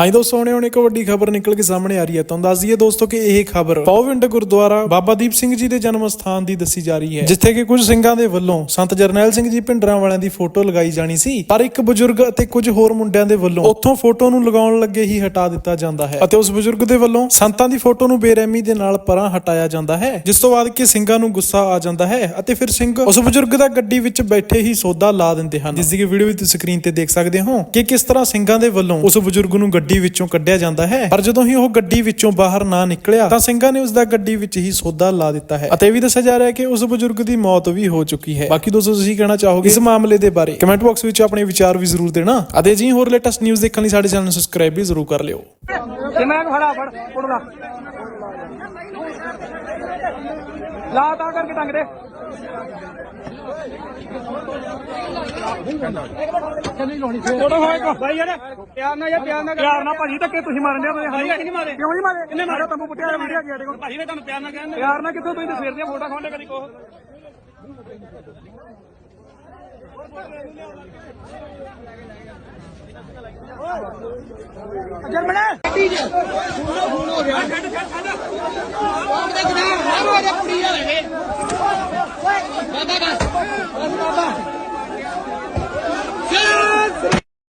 ਹਾਂਜੀ ਦੋਸਤੋ ਹੁਣੇ ਹੁਣੇ ਇੱਕ ਵੱਡੀ ਖਬਰ ਨਿਕਲ ਕੇ ਸਾਹਮਣੇ ਆ ਰਹੀ ਹੈ। ਤੁਹਾਨੂੰ ਦੱਸ ਦਈਏ ਦੋਸਤੋ ਕਿ ਇਹ ਖਬਰ ਪੌਵਿੰਡ ਗੁਰਦੁਆਰਾ ਬਾਬਾ ਦੀਪ ਸਿੰਘ ਜੀ ਦੇ ਜਨਮ ਸਥਾਨ ਦੀ ਦੱਸੀ ਜਾ ਰਹੀ ਹੈ। ਜਿੱਥੇ ਕਿ ਕੁਝ ਸਿੰਘਾਂ ਦੇ ਵੱਲੋਂ ਸੰਤ ਜਰਨੈਲ ਸਿੰਘ ਜੀ ਭਿੰਡਰਾਂ ਵਾਲਿਆਂ ਦੀ ਫੋਟੋ ਲਗਾਈ ਜਾਣੀ ਸੀ। ਪਰ ਇੱਕ ਬਜ਼ੁਰਗ ਅਤੇ ਕੁਝ ਹੋਰ ਮੁੰਡਿਆਂ ਦੇ ਵੱਲੋਂ ਉੱਥੋਂ ਫੋਟੋ ਨੂੰ ਲਗਾਉਣ ਲੱਗੇ ਹੀ ਹਟਾ ਦਿੱਤਾ ਜਾਂਦਾ ਹੈ ਅਤੇ ਉਸ ਬਜ਼ੁਰਗ ਦੇ ਵੱਲੋਂ ਸੰਤਾਂ ਦੀ ਫੋਟੋ ਨੂੰ ਬੇਰਹਿਮੀ ਦੇ ਨਾਲ ਪਰਾਂ ਹਟਾਇਆ ਜਾਂਦਾ ਹੈ, ਜਿਸ ਤੋਂ ਬਾਅਦ ਕਿ ਸਿੰਘਾਂ ਨੂੰ ਗੁੱਸਾ ਆ ਜਾਂਦਾ ਹੈ ਅਤੇ ਫਿਰ ਸਿੰਘ ਉਸ ਬਜ਼ੁਰਗ ਦਾ ਗੱਡੀ ਵਿੱਚ ਬੈਠੇ ਹੀ ਸੌਦਾ ਲਾ ਦਿੰਦੇ ਹਨ। ਜਿਸ ਦੀ ਵੀਡੀਓ ਵੀ ਤੁਸੀਂ ਸਕਰੀਨ ਤੇ ਦੇਖ ਸਕਦੇ ਹੋ ਕਿ ਕਿਸ ਤਰ੍ਹਾਂ ਸਿੰਘਾਂ ਦੇ ਵੱਲੋਂ ਉਸ ਬਜ਼ੁਰਗ ਨੂੰ ਗੱਡੀ ਵਿੱਚੋਂ ਕੱਢਿਆ ਜਾਂਦਾ ਹੈ। ਪਰ ਜਦੋਂ ਹੀ ਉਹ ਗੱਡੀ ਵਿੱਚੋਂ ਬਾਹਰ ਨਾ ਨਿਕਲਿਆ, ਤਾਂ ਸਿੰਘਾਂ ਨੇ ਉਸ ਦਾ ਗੱਡੀ ਵਿੱਚ ਹੀ ਸੌਦਾ ਲਾ ਦਿੱਤਾ ਹੈ ਅਤੇ ਵੀ ਦੱਸਿਆ ਜਾ ਰਿਹਾ ਹੈ ਕਿ ਉਸ ਬਜ਼ੁਰਗ ਦੀ ਮੌਤ ਵੀ ਹੋ ਚੁੱਕੀ ਹੈ। ਬਾਕੀ ਦੋਸਤੋ, ਤੁਸੀਂ ਕਹਿਣਾ ਚਾਹੋਗੇ ਇਸ ਮਾਮਲੇ ਦੇ ਬਾਰੇ? ਕਮੈਂਟ ਬਾਕਸ ਵਿੱਚ ਆਪਣੇ ਵਿਚਾਰ ਵੀ ਜ਼ਰੂਰ ਦੇਣਾ। ਅਤੇ ਜੀ ਹੋਰ ਲੇਟੈਸਟ ਨਿਊਜ਼ ਦੇਖਣ ਲਈ ਸਾਡੇ ਚੈਨਲ ਨੂੰ ਸਬਸਕ੍ਰਾਈਬ ਵੀ ਜ਼ਰੂਰ ਕਰ ਲਿਓ। ਤੇ ਖੜਾ ਫੜ ਫੜ ਲਾ। ਲਾ ਕਰਕੇ ਟੰਗ ਦੇ। ਫੋਟੋ ਹੋਏ ਕੋ ਭਾਈ ਯਾਰ ਪਿਆਰ ਨਾਲ ਯਾਰ ਪਿਆਰ ਨਾਲ ਪਿਆਰ ਨਾਲ ਭਾਜੀ ਧੱਕੇ ਤੁਸੀਂ ਮਾਰਨ ਦੇ ਤੁਸੀਂ ਹਾਈ ਨਹੀਂ ਮਾਰੇ ਕਿਉਂ ਨਹੀਂ ਮਾਰੇ ਕਿੰਨੇ ਮਾਰੇ ਤੰਬੂ ਪੁੱਟਿਆ ਵੀਡੀਓ ਗਿਆ ਦੇਖੋ ਭਾਜੀ ਮੈਂ ਤੁਹਾਨੂੰ ਪਿਆਰ ਨਾਲ ਕਹਿੰਦਾ ਪਿਆਰ ਨਾਲ ਕਿੱਥੋਂ ਤੁਸੀਂ ਤਾਂ ਸਵੇਰ ਦੀਆਂ ਫੋਟੋ ਖਾਉਂਦੇ ਕਦੀ ਕੋਹ ਜਰਮਣਾ